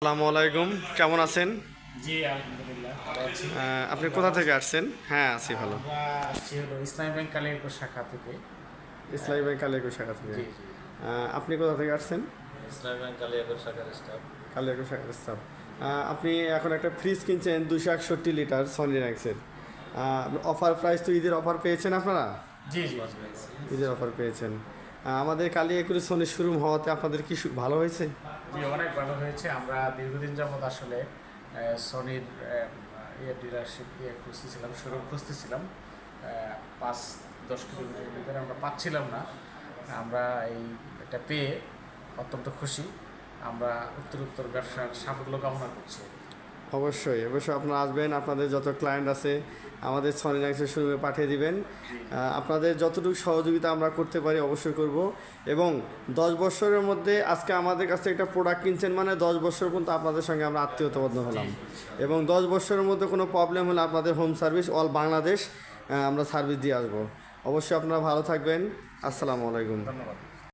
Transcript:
আসসালামু আলাইকুম। কেমন আছেন? জি আলহামদুলিল্লাহ আপনি কোথা থেকে আসছেন? হ্যাঁ আছি ভালো। ইসলামী ব্যাংক কালিয়াকুর শাখা থেকে। ইসলামী ব্যাংক কালিয়াকুর শাখা থেকে? আপনি কোথা থেকে আসছেন? ইসলামী ব্যাংক কালিয়াকর শাখার স্টাফ কালিয়াকুর শাখার স্টাফ আপনি এখন একটা ফ্রিজ কিনছেন দুশো একষট্টি লিটার সনি র্যাক্সের অফার প্রাইস তো ঈদের অফার পেয়েছেন আপনারা? জি ঈদের অফার পেয়েছেন। আমাদের কালিয়াকুর সনি শুরু হওয়াতে আপনাদের কি ভালো হয়েছে? অনেক ভালো হয়েছে। আমরা দীর্ঘদিন যাবৎ আসলে সনির ইয়ে ডিলারশিপ ইয়ে খুঁজতেছিলাম শোরুম খুঁজতেছিলাম। পাঁচ, দশ কিলোমিটারের ভিতরে আমরা পাচ্ছিলাম না। আমরা এই এটা পেয়ে অত্যন্ত খুশি। আমরা উত্তর উত্তর ব্যবসার সাফল্য কামনা করছি। অবশ্যই। অবশ্যই আপনারা আসবেন আপনাদের যত ক্লায়েন্ট আছে আমাদের সনি র্যাক্সের শোরুমে পাঠিয়ে দিবেন। আপনাদের যতটুকু সহযোগিতা আমরা করতে পারি অবশ্যই করব। এবং দশ বছরের মধ্যে আজকে আমাদের কাছে একটা প্রোডাক্ট কিনছেন মানে দশ বছর পর্যন্ত আপনাদের সঙ্গে আমরা আত্মীয়তাবদ্ধ হলাম। এবং দশ বছরের মধ্যে কোনো প্রবলেম হলে আপনাদের হোম সার্ভিস অল বাংলাদেশ আমরা সার্ভিস দিয়ে আসব। অবশ্যই আপনারা ভালো থাকবেন। আসসালামু আলাইকুম। ধন্যবাদ।